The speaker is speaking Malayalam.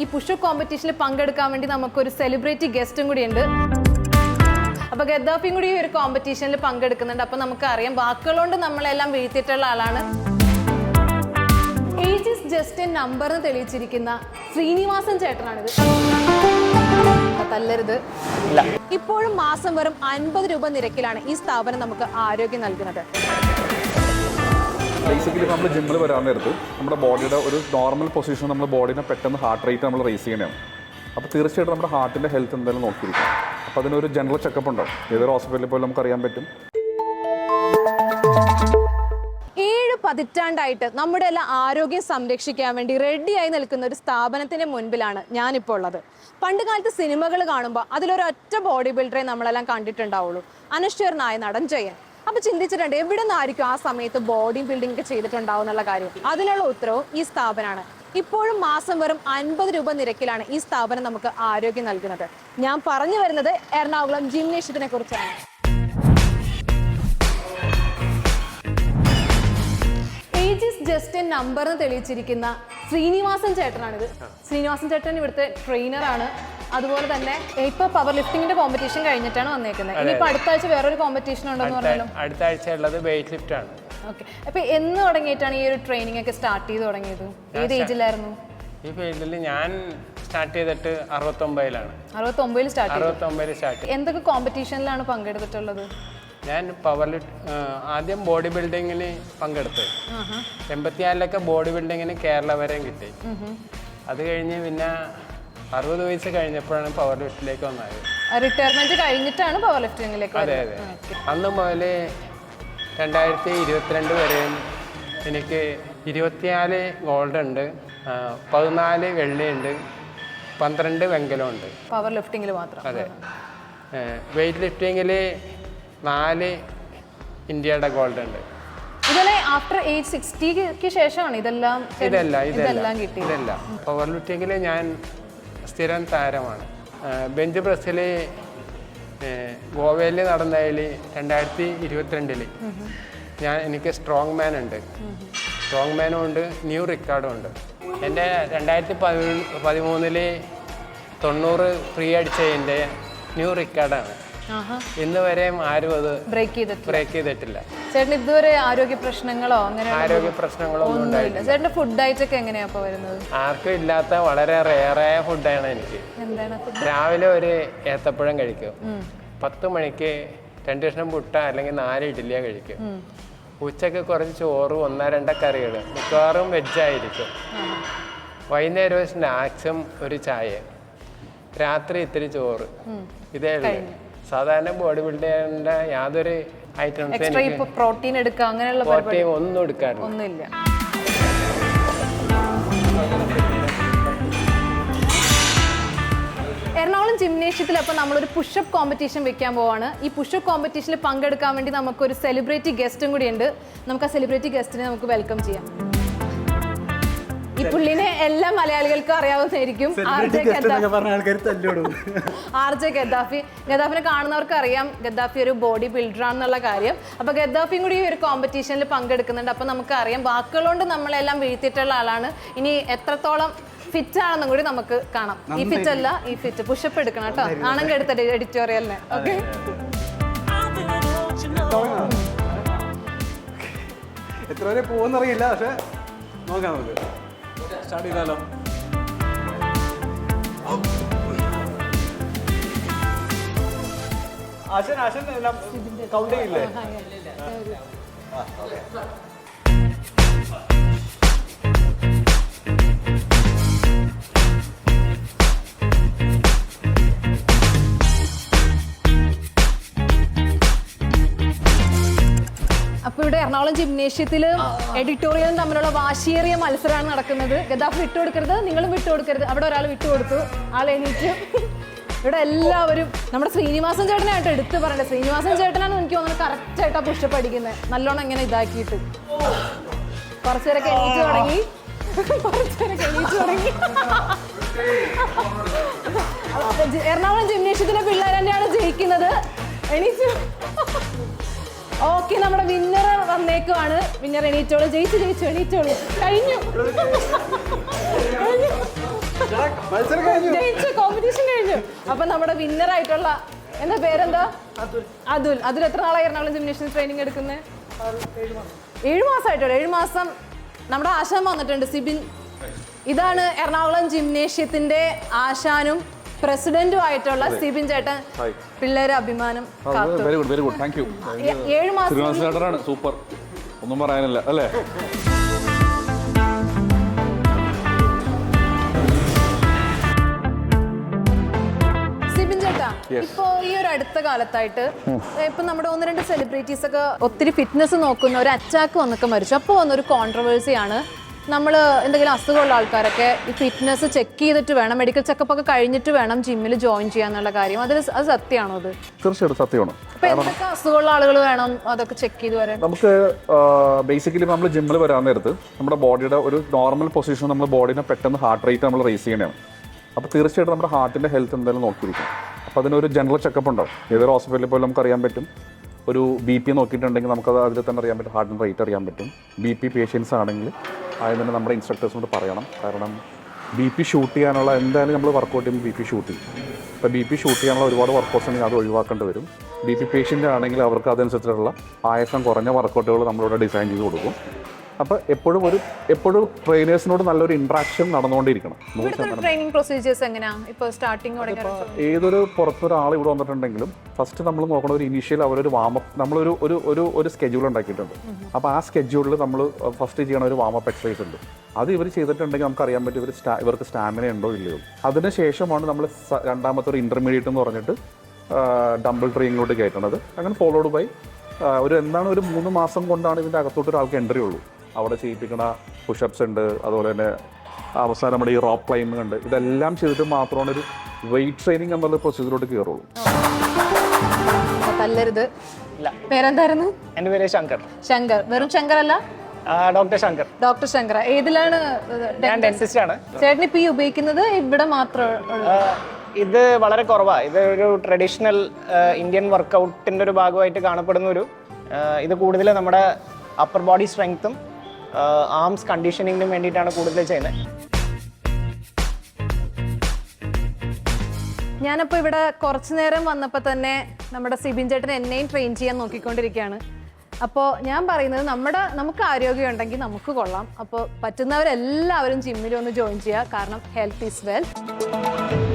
ഈ പുഷപ്പ് കോമ്പറ്റീഷനിൽ പങ്കെടുക്കാൻ വേണ്ടി നമുക്കൊരു സെലിബ്രിറ്റി ഗസ്റ്റും കൂടി ഉണ്ട് അപ്പൊ ഗദ്ദാഫിയും കൂടി ഈ ഒരു കോമ്പറ്റീഷനിൽ പങ്കെടുക്കുന്നുണ്ട്. അപ്പൊ നമുക്കറിയാം വാക്കുകളോണ്ട് നമ്മളെല്ലാം വീഴ്ത്തിയിട്ടുള്ള ആളാണ്. Age is just a number എന്ന് തെളിയിച്ചിരിക്കുന്ന ശ്രീനിവാസൻ ചേട്ടനാണിത്. തല്ലരുത്. ഇപ്പോഴും മാസം വെറും അൻപത് രൂപ നിരക്കിലാണ് ഈ സ്ഥാപനം നമുക്ക് ആരോഗ്യം നൽകുന്നത്. ബേസിക്കലി നമ്മൾ ജിമ്മിൽ വരാൻ നേരത്ത് നമ്മുടെ ബോഡിയുടെ ഒരു നോർമൽ പൊസിഷൻ നമ്മുടെ ബോഡിനെ പെട്ടെന്ന് ഹാർട്ട് റേറ്റ് നമ്മൾ റേസ് ചെയ്യണതാണ് അപ്പോൾ തീർച്ചയായിട്ടും നമ്മുടെ ഹാർട്ടിന്റെ ഹെൽത്ത് എന്തായാലും നോക്കിയിരിക്കും അപ്പോൾ അതിനൊരു ജനറൽ ചെക്കപ്പ് ഉണ്ടാവും ഏതൊരു ഹോസ്പിറ്റലിൽ പോലും നമുക്ക് അറിയാൻ പറ്റും പതിറ്റാണ്ടായിട്ട് നമ്മുടെ എല്ലാം ആരോഗ്യം സംരക്ഷിക്കാൻ വേണ്ടി റെഡിയായി നിൽക്കുന്ന ഒരു സ്ഥാപനത്തിന്റെ മുൻപിലാണ് ഞാനിപ്പോൾ ഉള്ളത്. പണ്ട് കാലത്ത് സിനിമകൾ കാണുമ്പോൾ അതിലൊരൊറ്റ ബോഡി ബിൽഡറെ നമ്മളെല്ലാം കണ്ടിട്ടുണ്ടാവുള്ളൂ. അനശ്വരനായ നടൻ ജയൻ. അപ്പൊ ചിന്തിച്ചിട്ടുണ്ട് എവിടെ നിന്നായിരിക്കും ആ സമയത്ത് ബോഡി ബിൽഡിംഗ് ഒക്കെ ചെയ്തിട്ടുണ്ടാവും എന്നുള്ള കാര്യം. അതിനുള്ള ഉത്തരവും ഈ സ്ഥാപനമാണ് ഇപ്പോഴും മാസം വെറും അൻപത് രൂപ നിരക്കിലാണ് ഈ സ്ഥാപനം നമുക്ക് ആരോഗ്യം നൽകുന്നത്. ഞാൻ പറഞ്ഞു വരുന്നത് എറണാകുളം ജിംനേഷ്യത്തിനെ കുറിച്ചാണ്. ജസ്റ്റ് നമ്പർ എന്ന് തെളിയിച്ചിരിക്കുന്ന ശ്രീനിവാസൻ ചേട്ടനാണിത്. ശ്രീനിവാസൻ ചേട്ടൻ ഇവിടുത്തെ ട്രെയിനറാണ്. അതുപോലെ തന്നെ ഇപ്പൊ പവർ ലിഫ്റ്റിംഗിന്റെ കോമ്പറ്റീഷൻ കഴിഞ്ഞിട്ടാണ് വന്നേക്കുന്നത്. ഇനി അടുത്ത ആഴ്ച വേറൊരു കോമ്പറ്റീഷൻ ഉണ്ടെന്ന് പറഞ്ഞാലും അടുത്ത ആഴ്ച ഉള്ളത് വെയിറ്റ് ലിഫ്റ്റ് ആണ്. ഓക്കെ അപ്പൊ എന്ന് തുടങ്ങിയിട്ടാണ് ഈ ഒരു ട്രെയിനിങ് ഒക്കെ സ്റ്റാർട്ട് ചെയ്ത് തുടങ്ങിയത്? ഏത് ഏജിലായിരുന്നു? ഈ ഫീൽഡിൽ ഞാൻ സ്റ്റാർട്ട് ചെയ്തിട്ട് അറുപത്തൊമ്പതിലാണ്. അറുപത്തി ഒമ്പതിൽ സ്റ്റാർട്ട് ചെയ്തു അറുപത്തൊമ്പതിൽ സ്റ്റാർട്ട് എന്തൊക്കെ കോമ്പറ്റീഷനിലാണ് പങ്കെടുത്തിട്ടുള്ളത്? ഞാൻ പവർ ലിഫ്റ്റ് ആദ്യം ബോഡി ബിൽഡിങ്ങിന് പങ്കെടുത്തു. എൺപത്തിനാലിലൊക്കെ ബോഡി ബിൽഡിങ്ങിന് കേരള വരെയും കിട്ടി. അത് കഴിഞ്ഞ് പിന്നെ അറുപത് വയസ്സ് കഴിഞ്ഞപ്പോഴാണ് പവർ ലിഫ്റ്റിലേക്ക് വന്നത്. റിട്ടയർമെന്റ് കഴിഞ്ഞിട്ടാണ് പവർ ലിഫ്റ്റിംഗിലേക്ക് അതെ അതെ. അന്ന് മുതൽ രണ്ടായിരത്തി ഇരുപത്തിരണ്ട് വരെയും എനിക്ക് ഇരുപത്തിനാല് ഗോൾഡ് ഉണ്ട് പതിനാല് വെള്ളിയുണ്ട് പന്ത്രണ്ട് വെങ്കലമുണ്ട്. പവർ ലിഫ്റ്റിംഗിൽ മാത്രം. അതെ. വെയിറ്റ് ലിഫ്റ്റിങ്ങിൽ നാല് ഇന്ത്യയുടെ ഗോൾഡ് ഉണ്ട്. ഇതെല്ലാം ആഫ്റ്റർ ഏജ് സിക്സ്റ്റിക്ക് ശേഷമാണ് ഇതെല്ലാം ഇതല്ല ഇതല്ല ഇതെല്ലാം കിട്ടി ഇതല്ല. പവർ ലിഫ്റ്റിങ്ങിൽ ഞാൻ സ്ഥിരം താരമാണ്. ബെഞ്ച് പ്രസ്സിൽ ഗോവയിൽ നടന്നതിൽ രണ്ടായിരത്തി ഇരുപത്തിരണ്ടിൽ ഞാൻ എനിക്ക് സ്ട്രോങ് മാൻ ഉണ്ട്. സ്ട്രോങ് മാനും ഉണ്ട് ന്യൂ റിക്കാർഡും ഉണ്ട്. എന്റെ രണ്ടായിരത്തി പതിമൂന്നിൽ പതിമൂന്നിൽ തൊണ്ണൂറ് ഫ്രീ അടിച്ചതിന്റെ ന്യൂ റിക്കാർഡാണ് ഇന്ന് വരെയും ആരും അത് ബ്രേക്ക് ചെയ്തിട്ടില്ല. ബ്രേക്ക് ചെയ്തിട്ടില്ല. ചേട്ടൻ ഇതുവരെ ആരോഗ്യ പ്രശ്നങ്ങളോ അങ്ങനെ ആരോഗ്യ പ്രശ്നങ്ങളൊന്നും ഉണ്ടായിട്ടില്ല. ഒന്നുമില്ല ചേട്ടന്റെ ഫുഡ് ഡയറ്റ് ഒക്കെ എങ്ങനെയാ അപ്പൊ വരുന്നത്? ആർക്കും ഇല്ലാത്ത വളരെ റേറായ ഫുഡാണ് എനിക്ക്. എന്താണ് രാവിലെ ഒരു ഏത്തപ്പഴം കഴിക്കും. പത്ത് മണിക്ക് രണ്ട് കഷ്ണം പുട്ട അല്ലെങ്കിൽ നാല് ഇഡ്ഡലിയ കഴിക്കും. ഉച്ചയ്ക്ക് കുറച്ച് ചോറ് ഒന്നോ രണ്ടോ കറികൾ മിക്കവാറും വെജായിരിക്കും വൈകുന്നേരം ഒരു സ്നാക്സും ഒരു ചായ രാത്രി ഇത്തിരി ചോറ്. ഇതേ ഉള്ളൂ. സാധാരണ ബോഡി ബിൽഡ് ചെയ്യേണ്ട യാതൊരു ഐറ്റംസ് പ്രോട്ടീൻ എടുക്കുക അങ്ങനെയുള്ള പ്രോട്ടീൻ ഒന്നും എടുക്കാറില്ല. ഒന്നുമില്ല. എറണാകുളം ജിംനേഷ്യത്തിൽ അപ്പോൾ നമ്മളൊരു പുഷപ്പ് കോമ്പറ്റീഷൻ വെക്കാൻ പോവാണ്. ഈ പുഷപ്പ് കോമ്പറ്റീഷനിൽ പങ്കെടുക്കാൻ വേണ്ടി നമുക്കൊരു സെലിബ്രിറ്റി ഗസ്റ്റും കൂടി ഉണ്ട്. നമുക്ക് ആ സെലിബ്രിറ്റി ഗസ്റ്റിനെ നമുക്ക് വെൽക്കം ചെയ്യാം. ഈ പുള്ളിനെ എല്ലാ മലയാളികൾക്കും അറിയാവുന്നതായിരിക്കും. R J Gaddafi. R J ഗദ്ദാഫിനെ കാണുന്നവർക്ക് അറിയാം ഗദ്ദാഫി ഒരു ബോഡി ബിൽഡർ ആണെന്നുള്ള കാര്യം. അപ്പൊ ഗദ്ദാഫിയും കൂടി ഈ ഒരു കോമ്പറ്റീഷനിൽ പങ്കെടുക്കുന്നുണ്ട്. അപ്പൊ നമുക്ക് അറിയാം വാക്കുകളോണ്ട് നമ്മളെല്ലാം വീഴ്ത്തിയിട്ടുള്ള ആളാണ്. ഇനി എത്രത്തോളം ഫിറ്റ് ആണെന്നും കൂടി നമുക്ക് കാണാം. ഈ ഫിറ്റ് അല്ല ഈ ഫിറ്റ് പുഷപ്പ് എടുക്കണം കേട്ടോ. ആണെങ്കിൽ എടുത്ത എഡിറ്റോറിയലിന് ഓക്കെ എത്ര വരെ പോകുന്നറിയില്ല പക്ഷെ നോക്കാം നമുക്ക്. സ്റ്റാർട്ട് ചെയ്താലോ? അശൻ അശൻ കൗണ്ട് ചെയ്യില്ലേ? എറണാകുളം ജിംനേഷ്യത്തിലും എഡിറ്റോറിയലും തമ്മിലുള്ള വാശിയേറിയ മത്സരമാണ് നടക്കുന്നത്. ഗതാഫ് വിട്ടു കൊടുക്കരുത് നിങ്ങളും വിട്ടു കൊടുക്കരുത് അവിടെ ഒരാൾ വിട്ടുകൊടുത്തു. ആൾ എണീറ്റ്. ഇവിടെ എല്ലാവരും നമ്മുടെ ശ്രീനിവാസൻ ചേട്ടനായിട്ട് എടുത്ത് പറയണ്ടേ ശ്രീനിവാസൻ ചേട്ടനാണ് എനിക്ക് തോന്നുന്നത് കറക്റ്റ് ആയിട്ട് പുഷപ്പ് അടിക്കുന്നത് നല്ലോണം ഇങ്ങനെ ഇതാക്കിയിട്ട്. കുറച്ചുപേരൊക്കെ എണീറ്റ് തുടങ്ങി. എണീറ്റ് തുടങ്ങി. എറണാകുളം ജിംനേഷ്യത്തിലെ പിള്ളേർ തന്നെയാണ് ജയിക്കുന്നത്. എണീച്ചു ഓക്കെ നമ്മുടെ വിന്നർ വന്നേക്കുവാണ് വിന്നർ എണീറ്റോളൂ ജയിച്ചു ജയിച്ചു എണീറ്റോളൂ. കഴിഞ്ഞു. കഴിഞ്ഞു. അപ്പൊ നമ്മുടെ വിന്നർ ആയിട്ടുള്ള എന്താ പേരെന്താ? അതുൽ. അതുൽ എത്ര നാളായി എറണാകുളം ജിംനേഷ്യം ട്രെയിനിങ് എടുക്കുന്നത് ഏഴ് മാസമായിട്ടോ ഏഴ് മാസം നമ്മുടെ ആശാൻ വന്നിട്ടുണ്ട് സിബിൻ. ഇതാണ് എറണാകുളം ജിംനേഷ്യത്തിന്റെ ആശാനും പ്രസിഡന്റും ആയിട്ടുള്ള സിബിൻ ചേട്ടൻ. പിള്ളേരെ അഭിമാനം very good very good thank you ഏഴ് മാസം ചേട്ടനാണ്. സൂപ്പർ. ഒന്നും പറയാനില്ല അല്ലേ? സിബിൻ ചേട്ടാ ഇപ്പോ ഈ ഒരു അടുത്ത കാലത്തായിട്ട് ഇപ്പൊ നമ്മുടെ ഒന്ന് രണ്ട് സെലിബ്രിറ്റീസ് ഒക്കെ ഒത്തിരി ഫിറ്റ്നസ് നോക്കുന്ന ഒരു അറ്റാക്ക് വന്നൊക്കെ മരിച്ചു. അപ്പൊ വന്നൊരു കോൺട്രവേഴ്സിയാണ് നമ്മൾ എന്തെങ്കിലും അസുഖമുള്ള ആൾക്കാരൊക്കെ ഈ ഫിറ്റ്നസ് ചെക്ക് ചെയ്തിട്ട് വേണം മെഡിക്കൽ ചെക്കപ്പ് ഒക്കെ കഴിഞ്ഞിട്ട് വേണം ജിമ്മിൽ ജോയിൻ ചെയ്യാന്നുള്ള കാര്യം. അതിൽ അത് സത്യമാണോ അത്? തീർച്ചയായിട്ടും സത്യമാണ്. അപ്പൊ എന്തൊക്കെ അസുഖമുള്ള ആളുകൾ വേണം അതൊക്കെ ചെക്ക് ചെയ്ത് വരാൻ? നമുക്ക് ബേസിക്കലി നമ്മൾ ജിമ്മിൽ വരാൻ നേരത്ത് നമ്മുടെ ബോഡിയുടെ ഒരു നോർമൽ പൊസിഷൻ നമ്മൾ ബോഡിനെ പെട്ടെന്ന് ഹാർട്ട് റേറ്റ് നമ്മൾ റേസ് ചെയ്യണമാണ് അപ്പോൾ തീർച്ചയായിട്ടും നമ്മുടെ ഹാർട്ടിന്റെ ഹെൽത്ത് എന്തായാലും നോക്കിയിരിക്കും. അപ്പോൾ അതിനൊരു ജനറൽ ചെക്കപ്പ് ഉണ്ടാവും. ഏതൊരു ഹോസ്പിറ്റലിൽ പോലും നമുക്ക് അറിയാൻ പറ്റും. ഒരു ബി പി നോക്കിയിട്ടുണ്ടെങ്കിൽ നമുക്കത് അതിൽ തന്നെ അറിയാൻ പറ്റും. ഹാർട്ടിന്റെ റേറ്റ് അറിയാൻ പറ്റും. ബി പി പേഷ്യൻസ് ആണെങ്കിൽ ആദ്യം തന്നെ നമ്മുടെ ഇൻസ്ട്രക്ടേഴ്സിനോട് പറയണം. കാരണം ബി പി ഷൂട്ട് ചെയ്യാനുള്ള എന്തായാലും നമ്മൾ വർക്കൗട്ട് ചെയ്യുമ്പോൾ ബി പി ഷൂട്ട് ചെയ്യും. ഇപ്പോൾ ബി പി ഷൂട്ട് ചെയ്യാനുള്ള ഒരുപാട് വർക്കൗട്ട്സ് ഉണ്ടെങ്കിൽ അത് ഒഴിവാക്കേണ്ടി വരും. ബി പി പേഷ്യന്റ് ആണെങ്കിൽ അവർക്ക് അതനുസരിച്ചിട്ടുള്ള ആയസം കുറഞ്ഞ വർക്കൗട്ടുകൾ നമ്മളിവിടെ ഡിസൈൻ ചെയ്ത് കൊടുക്കും. അപ്പോൾ എപ്പോഴും ഒരു എപ്പോഴും ട്രെയിനേഴ്സിനോട് നല്ലൊരു ഇൻട്രാക്ഷൻ നടന്നുകൊണ്ടിരിക്കണം. ട്രെയിനിങ് പ്രൊസീജിയേഴ്സ് എങ്ങനെയാ? ഇപ്പോൾ സ്റ്റാർട്ടിംഗ് ഏതൊരു പുറത്തൊരാൾ ഇവിടെ വന്നിട്ടുണ്ടെങ്കിലും ഫസ്റ്റ് നമ്മൾ നോക്കണ ഒരു ഇനീഷ്യൽ അവരൊരു വാമപ്പ് നമ്മളൊരു ഒരു ഒരു ഒരു സ്കെഡ്യൂൾ ഉണ്ടാക്കിയിട്ടുണ്ട്. അപ്പോൾ ആ സ്കെഡ്യൂളിൽ നമ്മൾ ഫസ്റ്റ് ചെയ്യണ ഒരു വാമപ്പ് എക്സസൈസ് ഉണ്ട്. അത് ഇവർ ചെയ്തിട്ടുണ്ടെങ്കിൽ നമുക്ക് അറിയാൻ പറ്റും ഇവർ സ്റ്റാ ഇവർക്ക് സ്റ്റാമിന ഉണ്ടോ ഇല്ലയോ. അതിനുശേഷമാണ് നമ്മൾ രണ്ടാമത്തെ ഒരു ഇന്റർമീഡിയറ്റ് എന്ന് പറഞ്ഞിട്ട് ഡംബിൾ ട്രെയിനിലോട്ട് കയറ്റണത്. അങ്ങനെ ഫോളോഡ് ബൈ ഒരു എന്താണ് ഒരു മൂന്ന് മാസം കൊണ്ടാണ് ഇതിന്റെ അകത്തോട്ട് ഒരാൾക്ക് എൻട്രി ഉള്ളൂ. അവിടെ ചെയ്യിപ്പിക്കുന്ന പുഷപ്സ് ഉണ്ട്. അതുപോലെ തന്നെ അവസാനം നമ്മുടെ ഈ റോപ്പ് ക്ലൈമ്പിംഗ് ഉണ്ട് ഇതെല്ലാം ചെയ്തിട്ട് മാത്രമാണ് ഒരു വെയിറ്റ് ട്രെയിനിങ് എന്നുള്ള പ്രൊസീജിയറോട്ട് കയറുള്ളൂ തല്ലരുത്. ഇല്ല. പേരെന്തായിരുന്നു? എന്റെ പേര് ശങ്കർ. ശങ്കർ. വെറും ശങ്കർ അല്ല ഡോക്ടർ ശങ്കർ. ഡോക്ടർ ശങ്കർ ഏതിലാണ് ഞാൻ ഡെന്റിസ്റ്റ് ആണ്. ചേട്ടൻ ഇപ്പൊ ഈ ഉപയോഗിക്കുന്നത് ഇവിടെ മാത്രം ഇത് വളരെ കുറവാണ് ഇത് ഒരു ട്രഡീഷണൽ ഇന്ത്യൻ വർക്കൗട്ടിന്റെ ഒരു ഭാഗമായിട്ട് കാണപ്പെടുന്ന ഒരു ഇത് കൂടുതൽ നമ്മുടെ അപ്പർ ബോഡി സ്ട്രെങ്ത്തും ആംസ് കണ്ടീഷനിങ്ങിനും വേണ്ടിയിട്ടാണ് കൂടുതൽ ചെയ്യുന്നത്. ഞാനപ്പോൾ ഇവിടെ കുറച്ചു നേരം വന്നപ്പോൾ തന്നെ നമ്മുടെ സിബിൻ ചേട്ടൻ എന്നെയും ട്രെയിൻ ചെയ്യാൻ നോക്കിക്കൊണ്ടിരിക്കുകയാണ്. അപ്പോൾ ഞാൻ പറയുന്നത് നമ്മുടെ നമുക്ക് ആരോഗ്യം ഉണ്ടെങ്കിൽ നമുക്ക് കൊള്ളാം. അപ്പോൾ പറ്റുന്നവരെല്ലാവരും ജിമ്മിൽ ഒന്ന് ജോയിൻ ചെയ്യുക. കാരണം ഹെൽത്ത് ഈസ് വെൽത്ത്